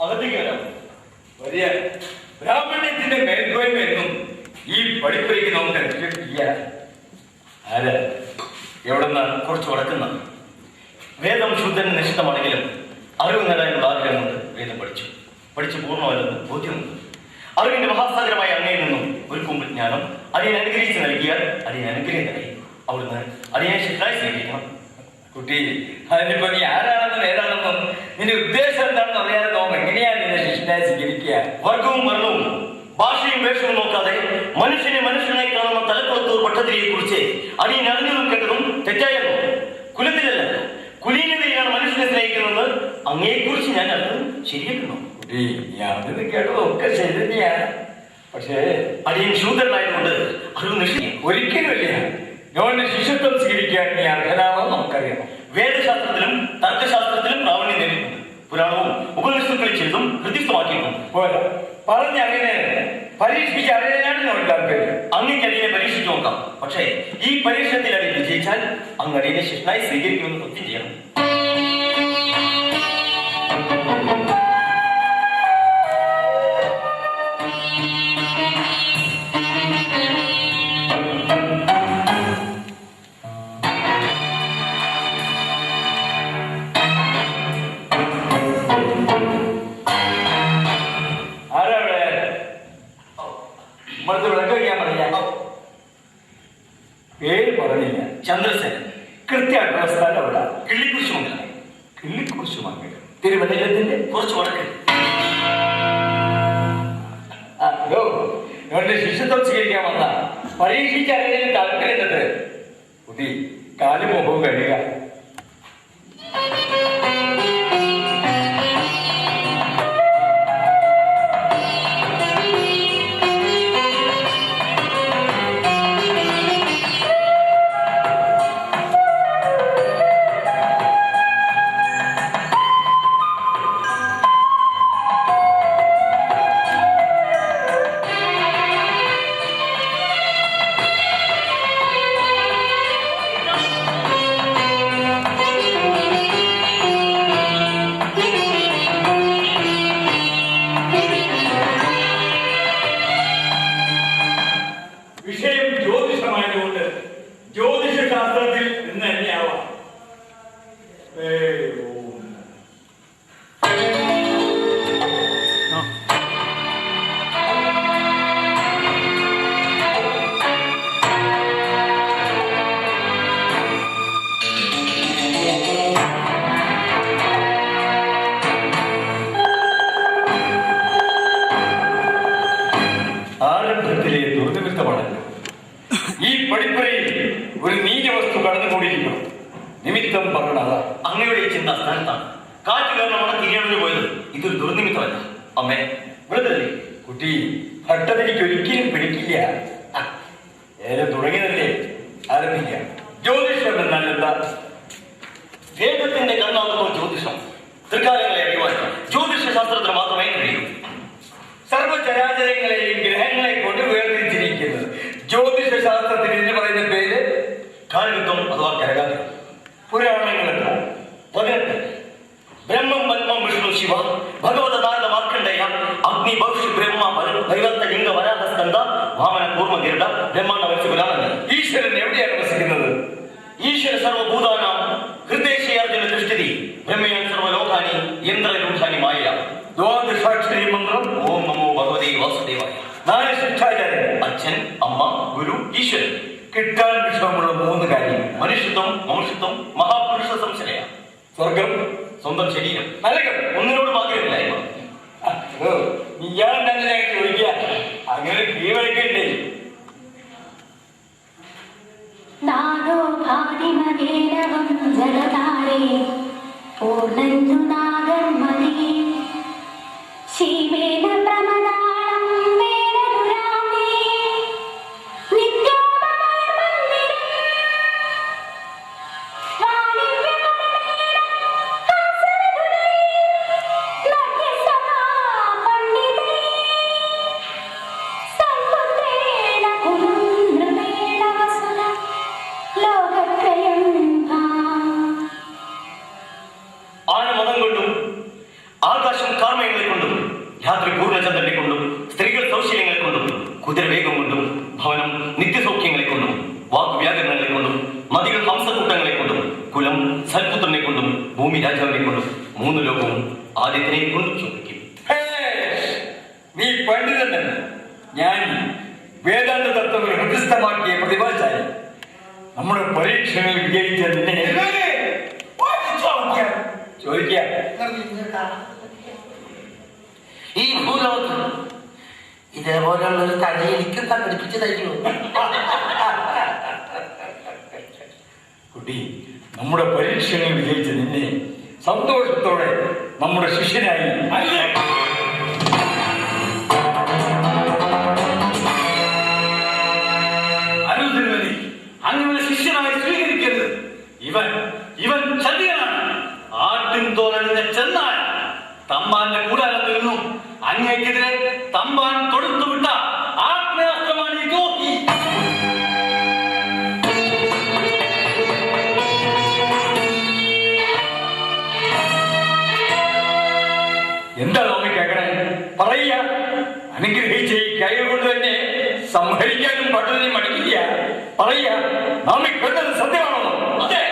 വരാം വലിയ ബ്രാഹ്മണ്യത്തിന്റെ മേൽക്കോയ്മ എന്നും ഈ പഠിപ്പുരയ്ക്ക് നമുക്ക് അനുഷ്ഠിക്കില്ല ആര്? എവിടുന്ന് കുറച്ച് വളക്കുന്ന വേദം ശുദ്ധന് നിശ്ചിതമാണെങ്കിലും അറിവ് നേടാനുള്ള ആഗ്രഹം കൊണ്ട് വേദം പഠിച്ചു. പഠിച്ച് പൂർണമല്ലെന്ന് ബോധ്യമുണ്ട്. അറിവിന്റെ മഹാസാഗരമായ അങ്ങയിൽ നിന്നും ഒരു കുമ്പജ്ഞാനം അതിനെ അനുഗ്രഹിച്ച് നൽകിയാൽ അതിനെ അനുഗ്രഹം നൽകി. അവിടുന്ന് അതിനെ ശിഷ്ടായി സ്വീകരിക്കണം. കുട്ടി അതിനിപ്പോ നീ ആരാണെന്നും ഏതാണെന്നും നിന്റെ ഉദ്ദേശം എന്താണെന്ന് അറിയാതെ നോക്കും എങ്ങനെയാണ് നിന്നെ ശിഷ്യനായി സ്വീകരിക്കുക? വർഗവും വർണവും ഭാഷയും വേഷവും നോക്കാതെ മനുഷ്യനെ മനുഷ്യനായി കാണുന്ന തലക്കുളത്തൂർ പട്ടതിരിയെ കുറിച്ച് അടിയൻ അറിഞ്ഞതും കേട്ടതും തെറ്റായിരുന്നു കുലത്തിലല്ല കുലീനതയാണ് മനുഷ്യനെ സ്നേഹിക്കുന്നത്. അങ്ങയെക്കുറിച്ച് ഞാൻ അത് ശരിയല്ലോ കുട്ടി നീ അറിഞ്ഞത് കേട്ടതും ഒക്കെ ശരി തന്നെയാണ്. പക്ഷേ അടിയൻ ശൂദ്രനായതുകൊണ്ട് അറിവ് ഒരിക്കലും ഒരിക്കലുമില്ല. ഗവൺമെന്റ് ശിഷ്യത്വം സ്വീകരിക്കാൻ നീ അർഹനാണെന്ന് നമുക്കറിയാം. വേദശാസ്ത്രത്തിലും തർക്കശാസ്ത്രത്തിലും പ്രാവീണ്യം നേടിയിട്ടുണ്ട് പുരാണവും ഉപനിഷത്തുക്കളിൽ ചെയ്തും ഹൃദയസ്ഥമാക്കിയിട്ടുണ്ട്. പോലെ പറഞ്ഞ അങ്ങനെ പരീക്ഷിച്ച് അറിയാനാണ് നമുക്ക് താല്പര്യം. അങ്ങേക്ക് പരീക്ഷിച്ചു നോക്കാം. പക്ഷേ ഈ പരീക്ഷണത്തിൽ അടിയൻ വിജയിച്ചാൽ അങ്ങ് അടിയനെ ശിഷ്യനായി സ്വീകരിക്കുമെന്ന് സത്യം ചെയ്യണം. നമ്മളത് വിളക്ക് വയ്ക്കാൻ പറഞ്ഞ പേര് പറഞ്ഞില്ല. ചന്ദ്രസേനൻ കൃത്യ അഡ്രസ് സ്ഥലം അവിടെ കിള്ളിക്കുറിച്ച് മംഗലം കിള്ളിക്കുറിച്ച് മംഗലം തിരുവനന്തപുരത്തിന്റെ കുറച്ച് വടക്ക്. ഹലോ. ശിഷ്യത്വം സ്വീകരിക്കാൻ വന്ന പരീക്ഷിക്കാൻ താല്പര്യം താല്പര്യമുണ്ട് കുട്ടി കാലും മുഖവും കഴുകുക. ജ്യോതിഷമായതുകൊണ്ട് ജ്യോതിഷ ശാസ്ത്രത്തിൽ നിന്ന് തന്നെയാവാം ഒരു നീചവസ്തു കടന്നുകൂടിയിരിക്കണം നിമിത്തം പറഞ്ഞത് അങ്ങയുടെ ഈ ചിന്ത സ്ഥാനത്താണ് കാറ്റ് കാരണമാണ് തിരിയണഞ്ഞു പോയത് ഇതൊരു ദുർനിമിത്തമല്ല. അമ്മേ വെറുതെ കുട്ടി ഭട്ടതിരിക്ക് ഒരിക്കലും പിടിക്കില്ല. ഏറെ തുടങ്ങിയതല്ലേ? ആരംഭിക്കാം. ജ്യോതിഷം എന്നാൽ വേദത്തിന്റെ കണ്ണാകുമ്പോൾ ജ്യോതിഷം. തൃക്കാലങ്ങളെ അറിയുവാൻ ജ്യോതിഷ ശാസ്ത്രത്തിന് മാത്രമേ കഴിയൂ. സർവചരാചരങ്ങളെയും ഗ്രഹങ്ങളെ കൊണ്ട് വേർതിരിച്ചിരിക്കുന്നത് ജ്യോതിഷ ശാസ്ത്രത്തിന് പറയുന്ന പേര് ಕಾಣಲಿಕ್ಕಂ ಅಥವಾ ಕರಗ ಪುರಾಣಗಳಲ್ಲ ಪದೆರಡು ಬ್ರಹ್ಮಂ ಪದ್ಮಂ ವಿಷ್ಣು ಶಿವ ಭಗವತ ತಾರದ ಮಾರ್ಕಂಡಯ್ಯ ಅಗ್ನಿ ಭವಿಷ್ಯ ಬ್ರಹ್ಮ பரிவர்த்த லிங்க வராத ஸ்கந்தா வாமன கூர்ம கிருட பிரம்மாண்ட வச்சுகிறான் ஈஸ்வரன் எப்படியாக வசிக்கிறது? ஈஸ்வர சர்வ பூதானாம் ஹிருதேஷி அர்ஜுன திருஷ்டி பிரம்மையன் சர்வ லோகானி இந்திர ரூபானி மாயா. தோந்து சாட்சி மந்திரம் ஓம் நமோ பகவதி வாசுதேவாய். நானே சிஷ்டாச்சாரியன் அச்சன் அம்மா குரு ஈஸ்வரன். കിട്ടാൻ വിഷമമുള്ള മൂന്ന് കാര്യം. മനുഷ്യത്വം മനുഷ്യത്വം മഹാപുരുഷ സംശയ. സ്വർഗം സ്വന്തം ശരീരം. നരകം ഒന്നിനോട് ആഗ്രഹമില്ലായ്മ. ഇയാൾ അങ്ങനെ കീഴടക്കണ്ടേ? രാത്രി പൂർണചം തട്ടിക്കൊണ്ടും സ്ത്രീകൾ സൗശല്യങ്ങളെ കൊണ്ടും കുതിരവേഗം കൊണ്ടും ഭവനം നിത്യസൗഖ്യങ്ങളെ കൊണ്ടും വാക്വ്യാകരണങ്ങളെ കൊണ്ടും മതികൾ ഹംസക്കൂട്ടങ്ങളെ കൊണ്ടും കുലം സൽപുത്രനെ കൊണ്ടും ഭൂമി രാജാവിനെ കൊണ്ടും മൂന്ന് ലോകവും ആദ്യത്തിനെ കൊണ്ടും ചോദിക്കും. നീ പണ്ഡിതൻ ഞാൻ വേദാന്ത തത്വങ്ങൾ ഹൃദയസ്ഥമാക്കിയ പ്രതിഭാശാലി. നമ്മുടെ പരീക്ഷകൾ വിജയിച്ച നിന്നെ ചോദിക്കാം. ഭൂലോകത്ത് ഇതേപോലെയുള്ള ഒരു തടി എനിക്ക് സംഘടിപ്പിച്ച് തരുമോ കുട്ടി നമ്മുടെ പരീക്ഷകളിൽ വിജയിച്ച് നിന്നെ സന്തോഷത്തോടെ നമ്മുടെ ശിഷ്യനായി അനുദിനമതി അങ്ങനെ ശിഷ്യനായി സ്വീകരിക്കരുത്. ഇവൻ ഇവൻ ചതിയനാണ് ആട്ടിൻ തോലണിഞ്ഞ ചെന്നാൽ തമ്മാന്റെ കൂടാരത്തിൽ നിന്നും അങ്ങേക്കെതിരെ തമ്പാൻ തൊടുത്തുവിട്ട ആത്മയാസ്ത്രമാണ് ഈ ദ്രോഹി എന്താ നോക്കി കേക്കണേ പറയുക അനുഗ്രഹിച്ച ഈ കൈ കൊണ്ട് തന്നെ സംഹരിക്കാനും പഠനം മടിക്കില്ല. പറയുക നാം കണ്ടത് സത്യമാണോ അതെ.